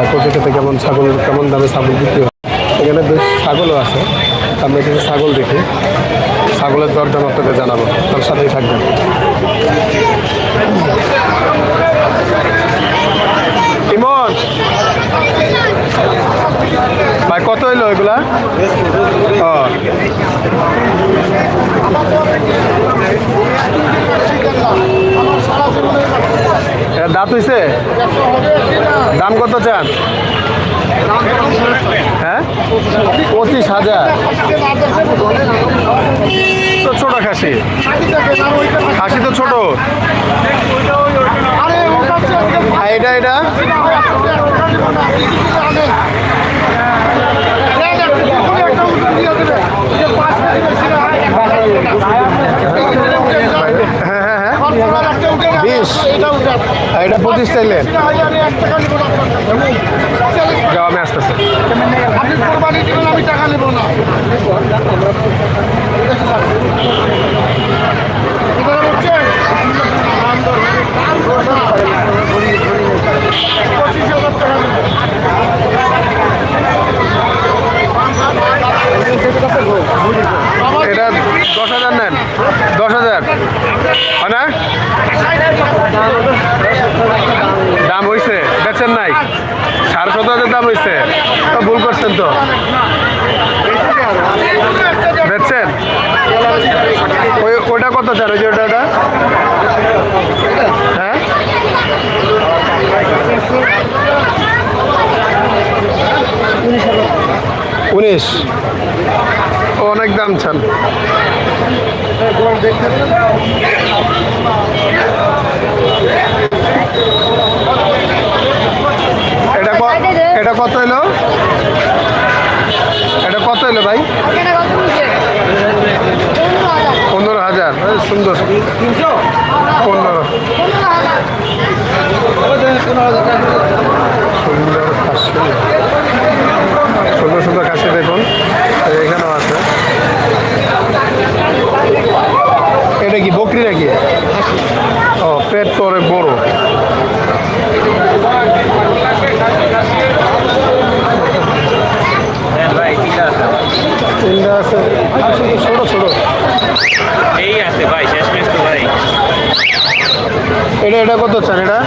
খেতে কেমন ছাগল, কেমন দামে ছাগল বিক্রি হয়। এখানে বেশ ছাগলও আছে। আমরা কিছু ছাগল দেখি। ছাগলের দরদাম আপনাদের জানাব। তার সাথেই থাকবেন। ইমন! ভাই, কত হইল এগুলা? ও। এর দাঁত হইছে? দাম কত চান? হ্যাঁ? পঁচিশ হাজার। তো ছোট খাসি। খাসি তো ছোট। এটা এটা হ্যাঁ হ্যাঁ হ্যাঁ বিশ আর এটা পঁচিশ চাইলেন আমি আসতেছি। আপনি কোরবানি দিবেন আমি টাকা নেব না এখানে বুঝছেন পঁচিশ হাজার টাকা নেব। এটা দশ হাজার নেন। দশ হাজার। হয় না? দাম হয়েছে বেচেন নাই। সাড়ে সতেরো হাজার দাম হয়েছে তো ভুল করছেন তো। বেচছেন ওই ওটা কত ওই যে ওটা ওটা হ্যাঁ? উনিশ। অনেক দাম চান। এটা এটা কত এলো এটা কত এলো ভাই? পনেরো হাজার। সুন্দর। পনেরো। সুন্দর সুন্দর খাসি দেখুন এই এখানেও আছে এটা কি বকরি নাকি ও পেট তো অনেক বড় তিনটা আছে আছে তো ছোট ছোট এই আছে ভাই শেষ মেশ তো ভাই এটা এটা কত চান এটা?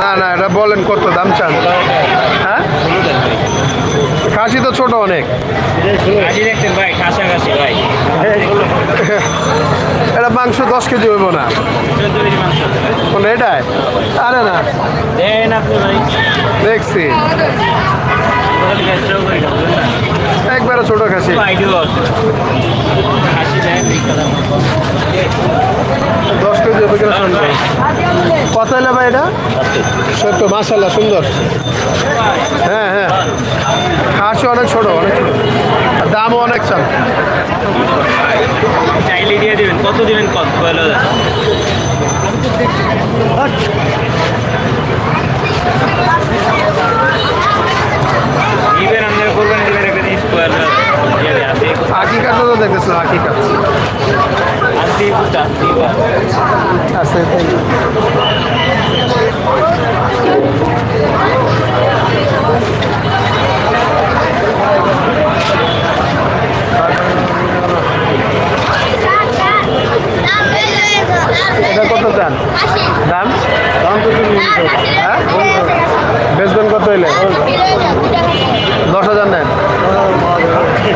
না না, এটা বলেন কত দাম চান। হ্যাঁ? খাসি তো ছোট অনেক। এটা মাংস দশ কেজি হইব না। এটাই আরে না। দেখছি। একবারে ছোট খাসি আইডিও আছে হাসি দেন দশ কেজি হবে কিনা সন্দেহ কত এলে ভাই এটা সত্য মাসাল্লাহ সুন্দর। হ্যাঁ হ্যাঁ। খাসি অনেক ছোট অনেক ছোট। দামও অনেক চান চাইলে দিয়ে দিবেন। কত দিবেন কত? আপনার করবেন একটা স্কোয়ার তো পুটা কত দাম দাম? তো বেচবেন কত হইলে? দশ হাজার নেন।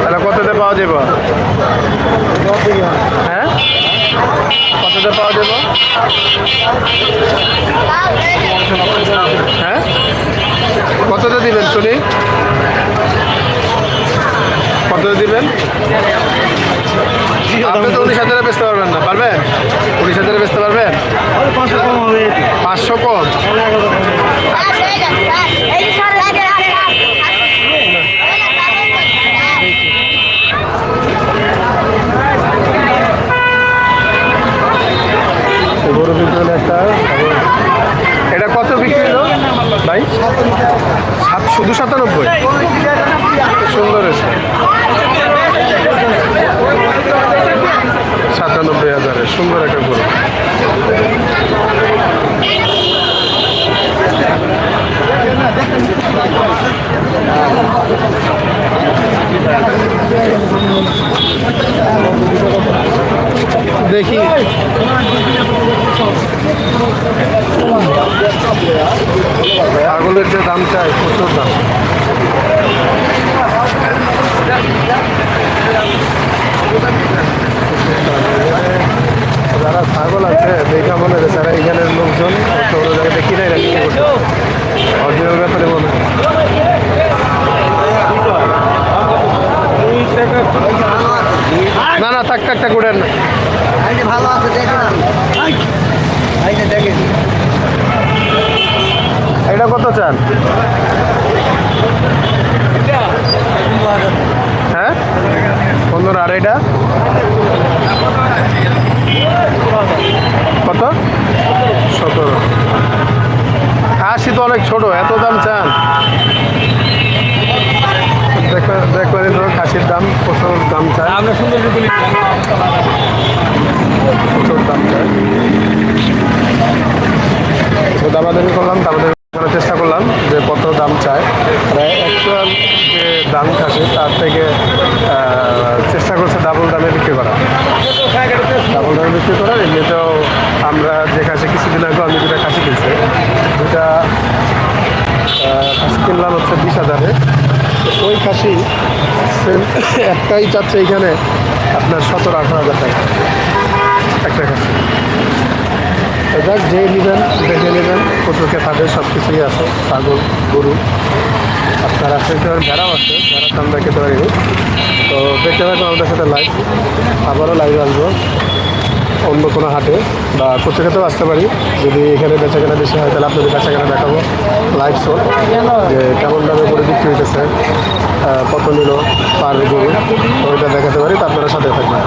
তাহলে কততে পাওয়া যাব? হ্যাঁ? কততে পাওয়া যাবে? হ্যাঁ? কতটা দিবেন, শুনি? কতটা দিবেন? আপনি তো উনিশ হাজারে বেচতে পারবেন না, পারবেন? উনিশ হাজারে বেচতে পারবেন? পাঁচশো কম গরু বিক্রি হলো একটা এটা কত বিক্রি হলো ভাই সাত শুধু সাতানব্বই? সুন্দর হয়েছে। সাতানব্বই হাজারে সুন্দর একটা গরু। ছাগলের যে দাম চাই, প্রচুর দাম। যারা ছাগল আছে, দেখা মনে হয় তারা এখানের লোকজন জায়গাতে কিনে রাখি অর্জনের ব্যাপারে মনে না না, থাক থাক থাক, উঠেন না। ভালো আছে দেখেন আমি দেখেন। এটা কত চান? হ্যাঁ? পনেরো আর এটা? কত? সতেরো। খাসি তো অনেক ছোট এত দাম চান? ধরো খাসির দাম প্রচুর দাম চায় আমরা সুন্দর করে প্রচুর দাম চায়। তো দামাদামি করলাম দামাদামি করার চেষ্টা করলাম যে কত দাম চায়। অ্যাকচুয়াল যে দাম থাকে, তার থেকে চেষ্টা করছে ডাবল দামে বিক্রি করা। ডাবল দামে বিক্রি করা, এমনিতেও আমরা যে খাসি কিছুদিন আগে আমি দুটা খাসি কিনছি, দুটা খাসি কিনলাম হচ্ছে বিশ হাজারে ওই খাসি একটাই চাচ্ছে এখানে আপনার সতেরো আঠারো হাজার টাকা। একটা তো যাক যে নেবেন দেখে নেবেন কচুকে তাদের সব কিছুই আছে, ছাগল, গরু। আপনার আছে ভেড়াও আছে, ভেড়ার আমরা খেতে পারি তো দেখতে পাবেন আমাদের সাথে লাইভ আবারও লাইভে আসব। অন্য কোনো হাটে বা কচুকেতেও আসতে পারি। যদি এখানে বেচা কেনা বেশি হয়, তাহলে আপনাদের বেচা কেনা দেখাবো লাইভ শো যে কেমন দামে করে বিক্রি হইতেছে কত নিল পার গরু, তো ওইটা দেখাতে পারি তো আপনারা সাথে থাকবেন।